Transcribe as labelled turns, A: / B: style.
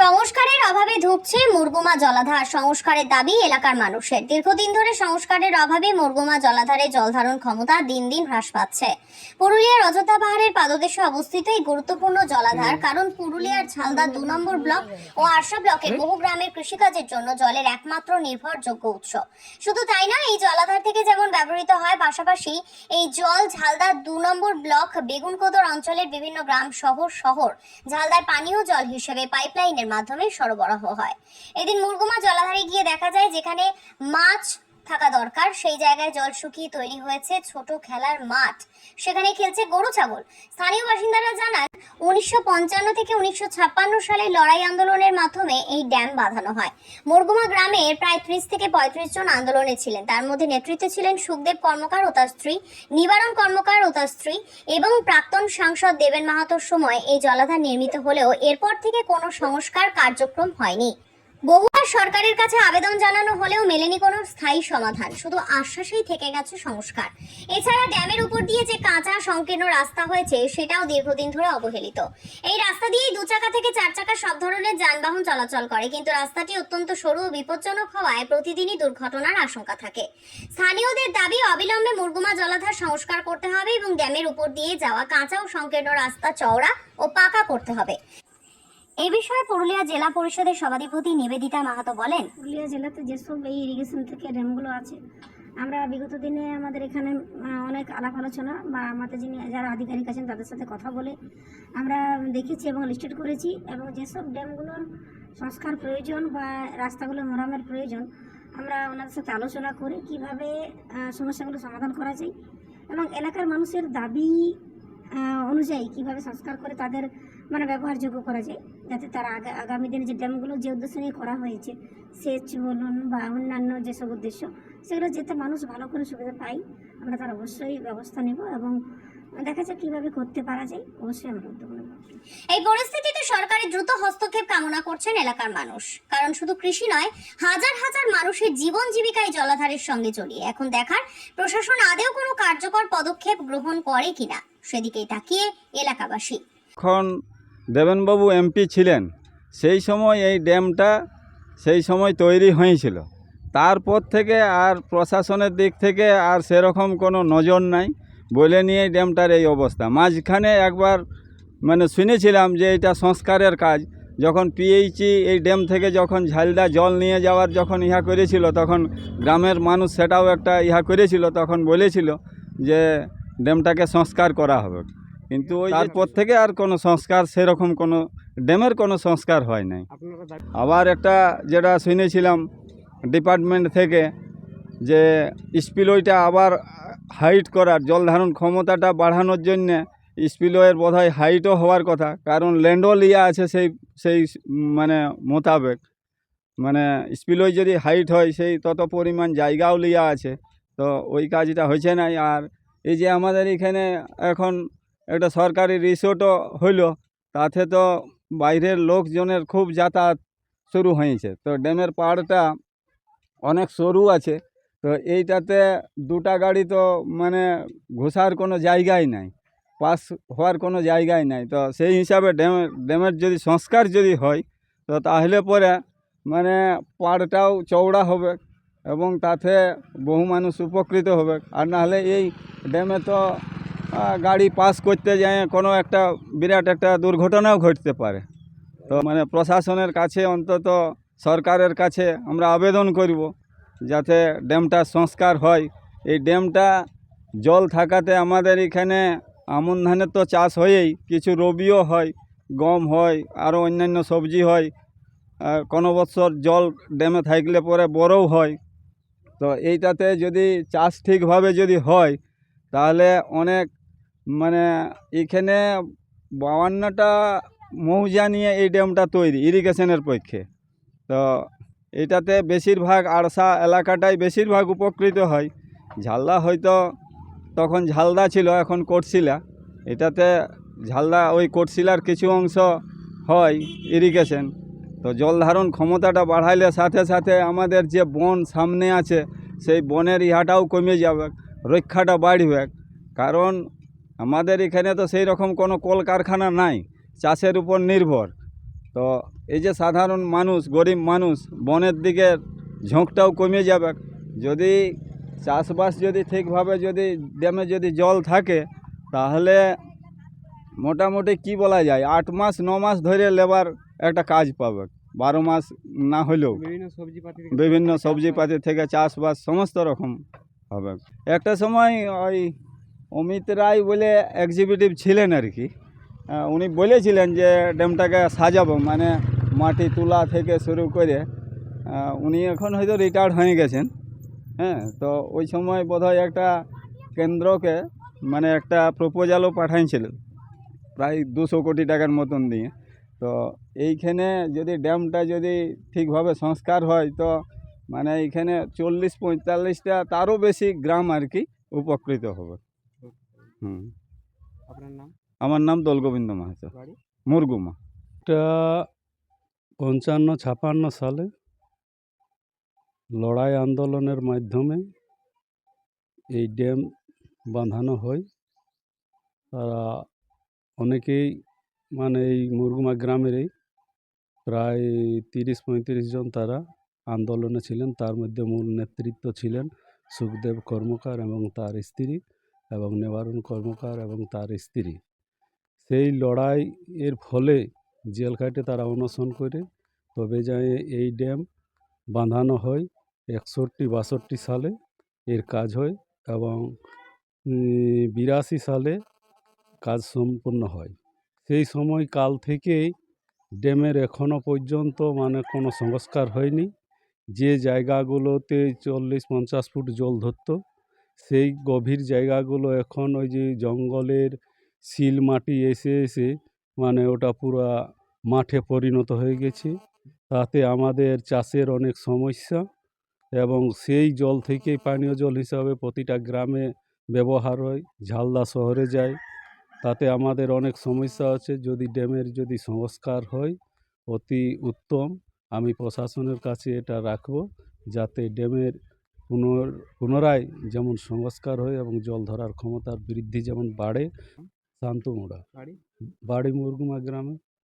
A: সংস্কারের অভাবে ধুঁকছে মুরগুমা জলাধার। সংস্কারের দাবি এলাকার মানুষের। দীর্ঘদিন ধরে সংস্কারের অভাবে মুরগুমা জলাধারে জলধারণ ক্ষমতা দিন দিন হ্রাস পাচ্ছে। পুরুলিয়ার অযোধ্যা পাহাড়ের পাদদেশে অবস্থিত এই গুরুত্বপূর্ণ জলাধার, কারণ পুরুলিয়ার ঝালদা দু নম্বর ব্লক ও আরশা ব্লকের বহু গ্রামের কৃষিকাজের জন্য জলের একমাত্র নির্ভরযোগ্য উৎস। শুধু তাই না এই জলাধার থেকে যেমন ব্যবহৃত হয়, পাশাপাশি এই জল ঝালদা দু নম্বর ব্লক বেগুনকোদর অঞ্চলের বিভিন্ন গ্রাম শহর শহর। ঝালদার পানীয় জল হিসেবে পাইপলাইনের মাধ্যমে সরবরাহ হয়। এদিন মুরগুমা জলাধারে গিয়ে দেখা যায় যেখানে মাছ থাকা দরকার, সেই জায়গায় জল শুকিয়ে তৈরি হয়েছে ছোট খেলার মাঠ। সেখানে খেলছে গরু, ছাগল। স্থানীয় বাসিন্দারা জানান উনিশশো পঞ্চান্ন থেকে উনিশশো ছাপ্পান্ন সালে লড়াই আন্দোলনের মাধ্যমে এই ড্যাম বাঁধানো হয়। মোরগুমা গ্রামের প্রায় ত্রিশ থেকে পঁয়ত্রিশ জন আন্দোলনে ছিলেন। তার মধ্যে নেতৃত্বে ছিলেন সুখদেব কর্মকার ও তার স্ত্রী, নিবারণ কর্মকার ও তার স্ত্রী এবং প্রাক্তন সাংসদ দেবেন মাহাতোর সময় এই জলাধার নির্মিত হলেও এরপর থেকে কোনো সংস্কার কার্যক্রম হয়নি। বহুবার সরকারের কাছে আবেদন জানানো হলেও মেলেনি কোনো স্থায়ী সমাধান, শুধু আশ্বাসেই থেকে গেছে সংস্কার। এছাড়া ড্যামের উপর দিয়ে যে কাঁচা সংকীর্ণ রাস্তা হয়েছে, সেটাও দীর্ঘদিন ধরে অবহেলিত। এই রাস্তা দিয়েই দু চাকা থেকে চার চাকা সব ধরনের যানবাহন চলাচল করে, কিন্তু রাস্তাটি অত্যন্ত সরু ও বিপজ্জনক হওয়ায় প্রতিদিনই দুর্ঘটনার আশঙ্কা থাকে। স্থানীয়দের দাবি, অবিলম্বে মুরগুমা জলাধার সংস্কার করতে হবে এবং ড্যামের উপর দিয়ে যাওয়া কাঁচা ও সংকীর্ণ রাস্তা চওড়া ও পাকা করতে হবে। এ বিষয়ে পুরুলিয়া জেলা পরিষদের সভাধিপতি নিবেদিতা মাহাতো বলেন,
B: পুরুলিয়া জেলাতে যেসব এই ইরিগেশন থেকে ড্যামগুলো আছে, আমরা বিগত দিনে আমাদের এখানে অনেক আলাপ আলোচনা বা আমাদের যিনি যারা আধিকারিক আছেন তাদের সাথে কথা বলে আমরা দেখেছি এবং লিস্টেড করেছি এবং যেসব ড্যামগুলোর সংস্কার প্রয়োজন বা রাস্তাগুলো মরামের প্রয়োজন, আমরা ওনাদের সাথে আলোচনা করে কীভাবে সমস্যাগুলো সমাধান করা যায় এবং এলাকার মানুষের দাবি অনুযায়ী কীভাবে সংস্কার করে তাদের মানে ব্যবহারযোগ্য করা যায়, যাতে তারা আগা- আগামী দিনে যে ড্যামগুলো যে উদ্দেশ্য নিয়ে করা হয়েছে, সেচ বলুন বা অন্যান্য যেসব উদ্দেশ্য, সেগুলো যেতে মানুষ ভালো করে সুবিধা পায়, আমরা তার অবশ্যই ব্যবস্থা নেব এবং দেখা যাক কীভাবে করতে পারা যায়। অবশ্যই আমরা উদ্যোগ নেব
A: এই পরিস্থিতিতে সরকারের দ্রুত হস্তক্ষেপ কামনা করছেন এলাকার মানুষ। কারণ শুধু কৃষি নয় হাজার হাজার মানুষের জীবন জীবিকায় জলাধারের সঙ্গে জড়িয়ে। এখন দেখার প্রশাসন আদেও কোনো কার্যকর পদক্ষেপ গ্রহণ করে কিনা সেদিকেই তাকিয়ে এলাকাবাসী।
C: যখন দেবেনবাবু এমপি ছিলেন সেই সময় এই ড্যামটা সেই সময় তৈরি হয়েছিল। তারপর থেকে আর প্রশাসনের দিক থেকে আর সেরকম কোনো নজর নাই। বলে নিয়ে ড্যামটার এই অবস্থা। মাঝখানে একবার মানে শুনেছিলাম যে এটা সংস্কারের কাজ। যখন পিএইচি এই ড্যাম থেকে যখন ঝালদা জল নিয়ে যাওয়ার যখন ইহা করেছিল তখন গ্রামের মানুষ সেটাও একটা ইহা করেছিল তখন বলেছিল যে ড্যামটাকে সংস্কার করা হবে। কিন্তু ওই তারপর থেকে আর কোনো সংস্কার সেরকম কোনো ড্যামের কোনো সংস্কার হয় নাই। আবার একটা যেটা শুনেছিলাম ডিপার্টমেন্ট থেকে যে স্পিলওয়েটা আবার হাইট করার, জল ধারণ ক্ষমতাটা বাড়ানোর জন্যে স্পিলওয়ের বোধহয় হাইটও হওয়ার কথা, কারণ ল্যান্ডও লিয়া আছে সেই সেই মানে মোতাবেক। মানে স্পিলওয়ে যদি হাইট হয়, সেই তত পরিমাণ জায়গাও লিয়া আছে। তো ওই কাজটা হয়েছে নাই। আর এই যে আমাদের এখানে এখন একটা সরকারি রিসোর্টও হইল, তাতে তো বাইরের লোকজনের খুব যাতায়াত শুরু হয়েছে। তো ড্যামের পাড়টা অনেক সরু আছে। তো এইটাতে দুটা গাড়ি তো মানে ঘোষার কোনো জায়গাই নাই, পাস হওয়ার কোনো জায়গাই নাই। তো সেই হিসাবে ড্যামের ড্যামের যদি সংস্কার যদি হয়, তো তাহলে পরে মানে পাড়টাও চওড়া হবে এবং তাতে বহু মানুষ উপকৃত হবে। আর নাহলে এই ড্যামে তো গাড়ি পাস করতে যায়, কোনো একটা বিরাট একটা দুর্ঘটনাও ঘটতে পারে। তো মানে প্রশাসনের কাছে অন্তত সরকারের কাছে আমরা আবেদন করব যাতে ড্যামটা সংস্কার হয়। এই ড্যামটা জল থাকাতে আমাদের এখানে আমন ধানের তো চাষ হয়েই, কিছু রবিও হয়, গম হয়, আরও অন্যান্য সবজি হয়। কোনো বছর জল ড্যামে থাকলে পরে বড়ও হয়। তো এইটাতে যদি চাষ ঠিকভাবে যদি হয়, তাহলে অনেক মানে এখানে বাউান্নটা মৌজা নিয়ে এই ড্যামটা তৈরি, ইরিগেশনের পক্ষে। তো এটাতে বেশিরভাগ আড়সা এলাকাটাই বেশিরভাগ উপকৃত হয়। ঝালদা হয়তো তখন ঝালদা ছিল, এখন কোটশিলা। এটাতে ঝালদা ওই কোটশিলার কিছু অংশ হয় ইরিগেশন তো জল ধারণ ক্ষমতাটা বাড়াইলে সাথে সাথে আমাদের যে বন সামনে আছে, সেই বনের ইহাটাও কমে যাবে, রক্ষাটা বাড়বে। কারণ আমাদের এখানে তো সেই রকম কোনো কলকারখানা নাই, চাষের উপর নির্ভর। তো এই যে সাধারণ মানুষ গরিব মানুষ বনের দিকে ঝোঁকটাও কমে যাবে। যদি চাষবাস যদি ঠিকভাবে যদি ড্যামে যদি জল থাকে তাহলে মোটামুটি কি বলা যায় আট মাস ন মাস ধরে লেবার একটা কাজ পাবে। বারো মাস না হলেও
D: বিভিন্ন সবজি পাতি
C: থেকে চাষবাস সমস্ত রকম হবে। একটা সময় ওই অমিত রায় বলে এক্সিকিউটিভ ছিলেন আর কি। উনি বলেছিলেন যে ড্যামটাকে সাজাবো মানে মাটি তোলা থেকে শুরু করে উনি এখন হয়তো রিটায়ার্ড হয়ে গেছেন। হ্যাঁ তো ওই সময় বোধহয় একটা কেন্দ্রকে মানে একটা প্রপোজালও পাঠাইছিলেন প্রায় দুশো কোটি টাকার মতন দিয়ে। তো এইখানে যদি ড্যামটা যদি ঠিকভাবে সংস্কার হয় তো মানে এইখানে চল্লিশ পঁয়তাল্লিশটা তারও বেশি গ্রাম আর কি উপকৃত হবে। হুম।
D: আপনার নাম?
C: আমার নাম দোলগোবিন্দ মাহাতো। মুরগুমা
E: এটা পঞ্চান্ন ছাপান্ন সালে লড়াই আন্দোলনের মাধ্যমে এই ড্যাম বাঁধানো হয়। তারা অনেকেই মানে এই মুরগুমা গ্রামেরই প্রায় তিরিশ পঁয়ত্রিশ জন তারা আন্দোলনে ছিলেন। তার মধ্যে মূল নেতৃত্ব ছিলেন সুখদেব কর্মকার এবং তার স্ত্রী এবং নেবারুণ কর্মকার এবং তার স্ত্রী। সেই লড়াই এর ফলে জেল খাটে তারা অনশন করে। তবে যায় এই ড্যাম বাঁধানো হয় একষট্টি বাষট্টি সালে এর কাজ হয় এবং বিরাশি সালে কাজ সম্পূর্ণ হয়। সেই সময় কাল থেকেই ড্যামের এখনও পর্যন্ত মানে কোনো সংস্কার হয়নি। যে জায়গাগুলোতে চল্লিশ পঞ্চাশ ফুট জল ধরতো, সেই গভীর জায়গাগুলো এখন ওই যে জঙ্গলের শিল মাটি এসে এসে মানে ওটা পুরা মাঠে পরিণত হয়ে গেছে। তাতে আমাদের চাষের অনেক সমস্যা এবং সেই জল থেকেই পানীয় জল হিসাবে প্রতিটা গ্রামে ব্যবহার হয়, ঝালদা শহরে যায়। তাতে আমাদের অনেক সমস্যা আছে, যদি ড্যামের যদি সংস্কার হয়, অতি উত্তম। আমি প্রশাসনের কাছে এটা রাখব, যাতে ড্যামের পুনর, পুনরায় যেমন সংস্কার হয় এবং জল ধরার ক্ষমতার বৃদ্ধি যেমন বাড়ে। শান্তমুড়া
D: বাড়ি
E: বাড়ি মুরগুমা গ্রামে